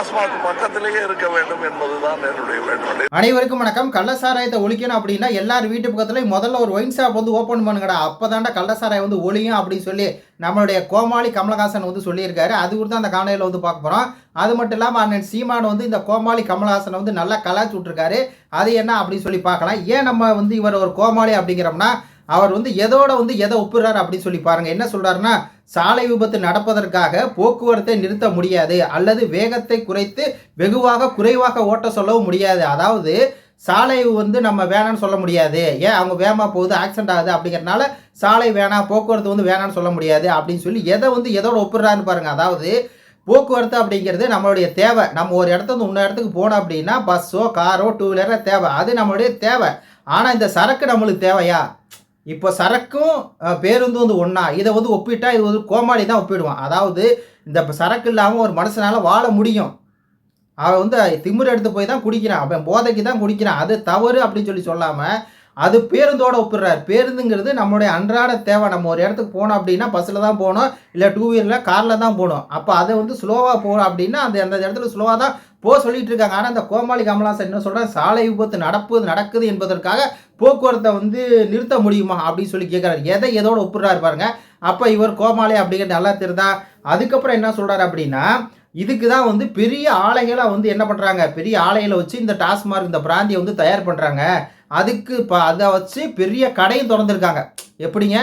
டாஸ்மாக் பக்கத்திலேயே இருக்க வேண்டும் என்பதுதான் என்னுடைய வேண்டுகோள். அனைவருக்கும் வணக்கம். கள்ளசாராயத்தை ஒழிக்கணும் அப்படின்னா எல்லார் வீட்டு பக்கத்துலயும் முதல்ல ஒரு ஒயின் ஷாப் வந்து ஓப்பன் பண்ணுங்கடா. அப்பதான்டா கள்ளசாராயம் வந்து ஒழியும் அப்படின்னு சொல்லி நம்மளுடைய கோமாளி கமலஹாசன் வந்து சொல்லியிருக்காரு. அது கூட தான் அந்த காணொலியில் வந்து பார்க்க போகிறோம் அது மட்டும் இல்லாமல் அண்ணன் சீமான் வந்து இந்த கோமாளி கமலஹாசனை வந்து நல்லா கலாச்சி விட்ருக்காரு அது என்ன அப்படின்னு சொல்லி பார்க்கலாம். ஏன் நம்ம வந்து இவர் ஒரு கோமாளி அப்படிங்கிறோம்னா அவர் வந்து எதோட வந்து எதை ஒப்புறாரு அப்படின்னு சொல்லி பாருங்க. என்ன சொல்கிறாருன்னா சாலை விபத்து நடப்பதற்காக போக்குவரத்தை நிறுத்த முடியாது அல்லது வேகத்தை குறைத்து வெகுவாக குறைவாக ஓட்ட சொல்லவும் முடியாது. அதாவது சாலை வந்து நம்ம வேணாம்னு சொல்ல முடியாது. ஏன்? அவங்க வேகமாக போகுது ஆக்சிடென்ட் ஆகுது அப்படிங்கிறனால சாலை வேணாம் போக்குவரத்து வந்து வேணாம்னு சொல்ல முடியாது அப்படின்னு சொல்லி எதை வந்து எதோட ஒப்புறாருன்னு பாருங்க. அதாவது போக்குவரத்து அப்படிங்கிறது நம்மளுடைய தேவை. நம்ம ஒரு இடத்துல இன்னொரு இடத்துக்கு போனோம் அப்படின்னா பஸ்ஸோ காரோ டூ வீலரோ தேவை. அது நம்மளுடைய தேவை. ஆனால் இந்த சரக்கு நம்மளுக்கு தேவையா? இப்போ சரக்கும் பேருந்து வந்து ஒன்றா இதை வந்து ஒப்பிட்டா இது வந்து கோமாளி தான் ஒப்பிடுவான். அதாவது இந்த சரக்கு இல்லாமல் ஒரு மனுஷனால் வாழ முடியும். அவன் வந்து திமிர் எடுத்து போய் தான் குடிக்கிறான். அவன் போதைக்கு தான் குடிக்கிறான். அது தவறு அப்படின்னு சொல்லி சொல்லாமல் அது பேருந்தோட ஒப்பிடுறார். பேருந்துங்கிறது நம்மளுடைய அன்றாட தேவை. நம்ம ஒரு இடத்துக்கு போனோம் அப்படின்னா பஸ்ஸில் தான் போகணும் இல்லை டூ வீலரில் காரில் தான் போகணும். அப்போ அதை வந்து ஸ்லோவாக போகணும் அப்படின்னா அந்த அந்த இடத்துல ஸ்லோவாக தான் போக சொல்லிட்டு இருக்காங்க. ஆனால் இந்த கோமாளி கமலாசன் என்ன சொல்கிறேன் சாலை விபத்து நடப்பு நடக்குது என்பதற்காக போக்குவரத்தை வந்து நிறுத்த முடியுமா அப்படின்னு சொல்லி கேட்குறாரு எதை எதோட ஒப்பிடுறாரு பாருங்க. அப்போ இவர் கோமாளி அப்படிங்கிறது நல்லா தெரிதா? அதுக்கப்புறம் என்ன சொல்கிறாரு அப்படின்னா இதுக்கு தான் வந்து பெரிய ஆலைகளாக வந்து என்ன பண்ணுறாங்க பெரிய ஆலைகளை வச்சு இந்த டாஸ்மார்க் இந்த பிராந்தியை வந்து தயார் பண்ணுறாங்க அதுக்கு இப்போ அதை வச்சு பெரிய கடையும் திறந்துருக்காங்க. எப்படிங்க?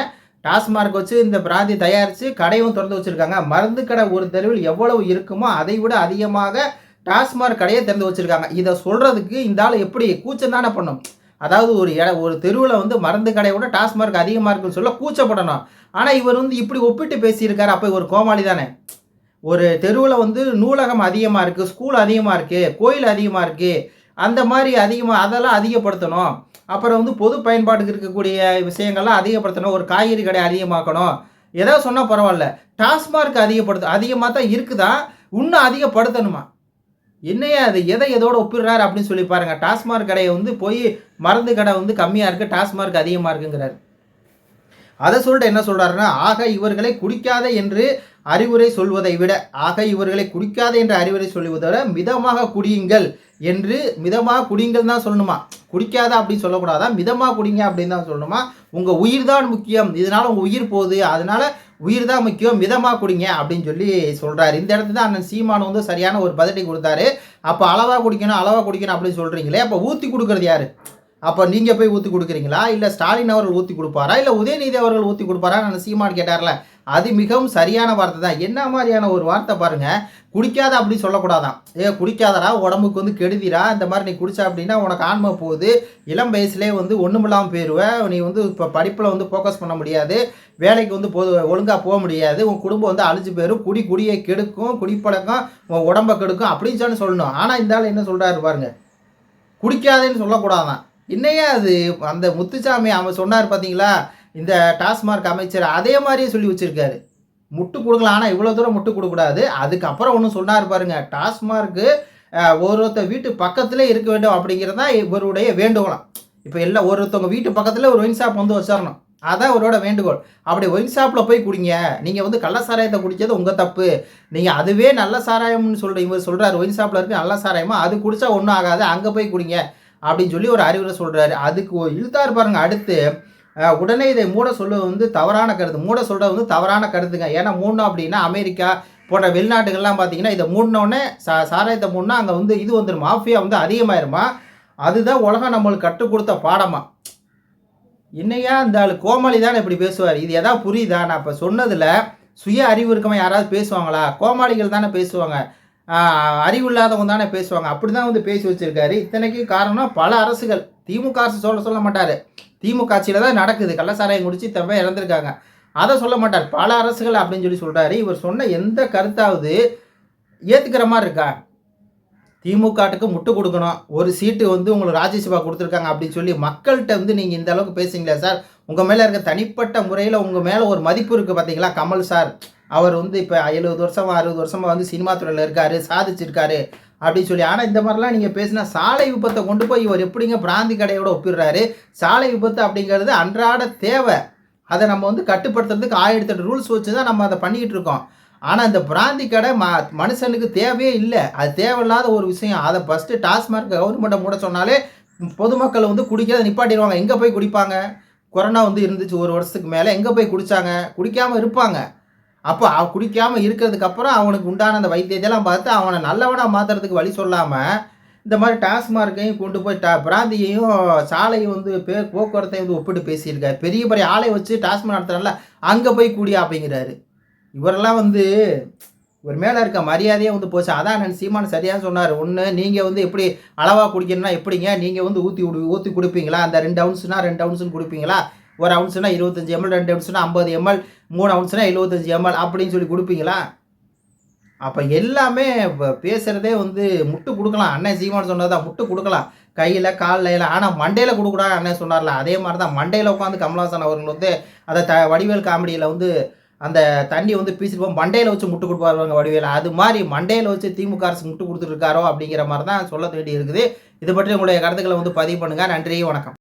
டாஸ்மார்க் வச்சு இந்த பிராந்தி தயாரித்து கடையும் திறந்து வச்சுருக்காங்க. மருந்து கடை ஒரு தெருவில் எவ்வளவு இருக்குமோ அதை விட அதிகமாக டாஸ்மார்க் கடையை திறந்து வச்சுருக்காங்க. இதை சொல்கிறதுக்கு இந்த ஆள் எப்படி கூச்சம் தானே பண்ணும்? அதாவது ஒரு இட ஒரு தெருவில் வந்து மருந்து கடையை விட டாஸ்மார்க் அதிகமாக இருக்குன்னு சொல்ல கூச்சப்படணும். ஆனால் இவர் வந்து இப்படி ஒப்பிட்டு பேசியிருக்காரு. அப்போ ஒரு கோமாளி தானே. ஒரு தெருவில் வந்து நூலகம் அதிகமாக இருக்குது ஸ்கூல் அதிகமாக இருக்குது கோயில் அதிகமாக இருக்குது அந்த மாதிரி அதிகமாக அதெல்லாம் அதிகப்படுத்தணும். அப்புறம் வந்து பொது பயன்பாட்டுக்கு இருக்கக்கூடிய விஷயங்கள்லாம் அதிகப்படுத்தணும். ஒரு காய்கறி கடை அதிகமாக்கணும். ஏதாவது சொன்னால் பரவாயில்ல. டாஸ்மார்க் அதிகப்படுத்த அதிகமாக தான் இருக்குதா? இன்னும் அதிகப்படுத்தணுமா? என்னையா அது எதை எதோட ஒப்பிடுறாரு அப்படின்னு சொல்லி பாருங்கள் டாஸ்மார்க் கடையை வந்து போய் மருந்து கடை வந்து கம்மியாக இருக்குது டாஸ்மார்க் அதிகமாக இருக்குங்கிறாரு. அதை சொல்லிட்டு என்ன சொல்கிறாருன்னா ஆக இவர்களை குடிக்காத என்று அறிவுரை சொல்வதை விட ஆக இவர்களை குடிக்காத என்று அறிவுரை சொல்வதை விட மிதமாக குடியுங்கள் என்று மிதமாக குடிங்கள் தான் சொல்லணுமா? குடிக்காத அப்படின்னு சொல்லக்கூடாதா? மிதமாக குடிங்க அப்படின்னு தான் சொல்லணுமா? உங்கள் உயிர் தான் முக்கியம். இதனால உங்கள் உயிர் போகுது. அதனால உயிர் தான் முக்கியம். மிதமாக குடிங்க அப்படின்னு சொல்லி சொல்கிறாரு இந்த இடத்துல தான் அண்ணன் சீமான் வந்து சரியான ஒரு பதட்டி கொடுத்தாரு. அப்போ அளவாக குடிக்கணும் அளவாக குடிக்கணும் அப்படின்னு சொல்கிறீங்களே அப்போ ஊற்றி கொடுக்குறது யார்? அப்போ நீங்கள் போய் ஊற்றி கொடுக்குறீங்களா? இல்லை ஸ்டாலின் அவர்கள் ஊற்றி கொடுப்பாரா? இல்லை உதயநிதி அவர்கள் ஊற்றி கொடுப்பாரா? நான் சீமான் கேட்டார்ல. அது மிகவும் சரியான வார்த்தை தான். என்ன மாதிரியான ஒரு வார்த்தை பாருங்கள் குடிக்காத அப்படி சொல்லக்கூடாதான். ஏ குடிக்காதடா உடம்புக்கு வந்து கெடுதிடா இந்த மாதிரி நீ குடிச்சா அப்படின்னா உனக்கு ஆன்மை போகுது. இளம் வயசுலேயே வந்து ஒன்றுமில்லாமல் போயிடுவேன் நீ வந்து இப்போ படிப்பில் வந்து ஃபோக்கஸ் பண்ண முடியாது. வேலைக்கு வந்து பொது ஒழுங்காக போக முடியாது. உன் குடும்பம் வந்து அழிஞ்சு போயிடும் குடி குடியை கெடுக்கும் குடிப்பழக்கம் உன் உடம்பை கெடுக்கும். அப்படின்னு சொல்லி சொல்லணும். ஆனால் இந்த ஆள் என்ன சொல்கிறாரு பாருங்க. குடிக்காதேன்னு சொல்லக்கூடாதான். என்னையா அது? அந்த முத்துசாமி அவன் சொன்னார் பார்த்தீங்களா இந்த டாஸ்மார்க் அமைச்சர் அதே மாதிரியே சொல்லி வச்சுருக்காரு. முட்டு கொடுக்கலாம் ஆனால் இவ்வளோ தூரம் முட்டு கொடுக்கக்கூடாது. அதுக்கப்புறம் ஒன்று சொன்னார் பாருங்க டாஸ்மார்க்கு ஒருத்தர் வீட்டு பக்கத்திலே இருக்க வேண்டும் அப்படிங்கிறது தான் இவருடைய வேண்டுகோளம். இப்போ எல்லாம் ஒருத்தவங்க வீட்டு பக்கத்தில் ஒரு ஒயின் ஷாப் வந்து வச்சிடணும் அதான் அவரோட வேண்டுகோள். அப்படி ஒயின் ஷாப்பில் போய் குடிங்க. நீங்கள் வந்து கள்ள சாராயத்தை குடித்தது உங்கள் தப்பு. நீங்கள் அதுவே நல்ல சாராயம்னு சொல்கிற இவர் சொல்கிறார் ஒயின் ஷாப்பில் இருக்க நல்ல சாராயமா அது குடித்தா ஒன்றும் ஆகாது அங்கே போய் குடிங்க. அப்படின்னு சொல்லி ஒரு அறிவுரை சொல்கிறாரு அதுக்கு இழுத்தார் பாருங்கள் அடுத்து உடனே இதை மூட சொல்ல வந்து தவறான கருத்து. மூட சொல்கிறது வந்து தவறான கருத்துங்க. ஏன்னா மூடணும் அப்படின்னா அமெரிக்கா போன்ற வெளிநாட்டுகள்லாம் பார்த்தீங்கன்னா இதை மூடினோடனே சா சாராயத்தை மூடினா அங்கே வந்து இது வந்துடும் மாஃபியா வந்து அதிகமாயிருமா? அதுதான் உலகம் நம்மளுக்கு கற்றுக் கொடுத்த பாடமா. என்னையா இந்த ஆள் கோமாளி தானே இப்படி பேசுவார்? இது எதாவது புரியுதா? நான் இப்போ சொன்னதில் சுய அறிவு இருக்கவன் யாராவது பேசுவாங்களா? கோமாளிகள் தானே பேசுவாங்க. அறிவில்லாதவங்க அறிவு இல்லாதவங்க தானே பேசுவாங்க. அப்படி தான் வந்து பேசி வச்சுருக்காரு. இத்தனைக்கு காரணம் பல அரசுகள். திமுக அரசு சொல்ல சொல்ல மாட்டார். திமுக ஆட்சியில் தான் நடக்குது. கள்ளசாராயம் குடிச்சு தம்ப இறந்துருக்காங்க. அதை சொல்ல மாட்டார். பல அரசுகள் அப்படின்னு சொல்லி சொல்கிறாரு இவர் சொன்ன எந்த கருத்தாவது ஏற்றுக்கிற மாதிரி இருக்கா? திமுகட்டுக்கு முட்டு கொடுக்கணும். ஒரு சீட்டு வந்து உங்களுக்கு ராஜ்யசபா கொடுத்துருக்காங்க அப்படின்னு சொல்லி மக்கள்கிட்ட வந்து நீங்கள் இந்த அளவுக்கு பேசுங்களே சார்? உங்கள் மேலே இருக்க தனிப்பட்ட முறையில் உங்கள் மேலே ஒரு மதிப்பு இருக்குது பார்த்தீங்களா கமல் சார். அவர் வந்து இப்போ எழுபது வருஷமாக அறுபது வருஷமாக வந்து சினிமா துறையில் இருக்கார் சாதிச்சிருக்காரு. அப்படின்னு சொல்லி. ஆனால் இந்த மாதிரிலாம் நீங்கள் பேசினா சாலை விபத்தை கொண்டு போய் இவர் எப்படிங்க பிராந்தி கடையோட ஒப்பிடுறாரு? சாலை விபத்து அப்படிங்கிறது அன்றாட தேவை. அதை நம்ம வந்து கட்டுப்படுத்துறதுக்கு ஆயிரத்தி எட்டு ரூல்ஸ் வச்சு தான் நம்ம அதை பண்ணிக்கிட்டு இருக்கோம். ஆனால் இந்த பிராந்தி கடை ம மனுஷனுக்கு தேவையே இல்லை. அது தேவையில்லாத ஒரு விஷயம். அதை ஃபஸ்ட்டு டாஸ்மார்க் கவர்மெண்ட்டை மூட சொன்னாலே பொதுமக்கள் வந்து குடிக்கிறத நிப்பாட்டிடுவாங்க. எங்கே போய் குடிப்பாங்க? கொரோனா வந்து இருந்துச்சு ஒரு வருஷத்துக்கு மேலே. எங்கே போய் குடித்தாங்க குடிக்காமல் இருப்பாங்க. அப்போ அவ குடிக்காமல் இருக்கிறதுக்கு அப்புறம் அவனுக்கு உண்டான அந்த வைத்தியத்தையெல்லாம் பார்த்து அவனை நல்லவனாக மாற்றுறதுக்கு வழி சொல்லாமல் இந்த மாதிரி டாஸ்மார்க்கையும் கொண்டு போய் டா பிராந்தியையும் சாலையும் வந்து பே போக்குவரத்தையும் வந்து ஒப்பிட்டு பேசியிருக்காரு. பெரிய பெரிய ஆலை வச்சு டாஸ்மாக் நடத்துறாங்கல்ல அங்கே போய் கூடியா அப்படிங்கிறாரு. இவரெல்லாம் வந்து ஒரு மேலே இருக்க மரியாதையே வந்து போச்சு. அதான் நான் சீமான் சரியாக சொன்னார். ஒன்று நீங்கள் வந்து எப்படி அளவாக குடிக்கணும்னா எப்படிங்க? நீங்கள் வந்து ஊற்றி ஊற்றி கொடுப்பீங்களா? அந்த ரெண்டு அவுன்ஸ்னால் ரெண்டு அவுன்ஸ்னு கொடுப்பீங்களா? ஒரு அவுன்ஸ்னா இருபத்தஞ்சி எம்எல் ரெண்டு அவுன்ஸ்னா ஐம்பது எம்எல் மூணு அவுன்ஸ்னா எழுபத்தஞ்சி எம்எல் அப்படின்னு சொல்லி கொடுப்பீங்களா? அப்போ எல்லாமே பேசுகிறதே வந்து முட்டு கொடுக்கலாம். அண்ணன் சீமான் சொன்னதான் முட்டு கொடுக்கலாம். கையில் காலில் எல்லாம் ஆனால் மண்டையில் கொடுக்கூடாது அண்ணன் சொன்னார்ல. அதே மாதிரி தான் மண்டையில் உட்காந்து கமல்ஹாசன் அவர்கள் வந்து அதை த வடிவேல் காமெடியில் வந்து அந்த தண்ணி வந்து பீசிட்டு மண்டையில் வச்சு முட்டு கொடுப்பாருவாங்க வடிவேல். அது மாதிரி மண்டையில் வச்சு திமுக அரசு முட்டு கொடுத்துருக்காரோ அப்படிங்கிற மாதிரி தான் சொல்ல வேண்டி இருக்குது இது பற்றி உங்களுடைய கருத்துக்களை வந்து பதிவு பண்ணுங்கள் நன்றி வணக்கம்.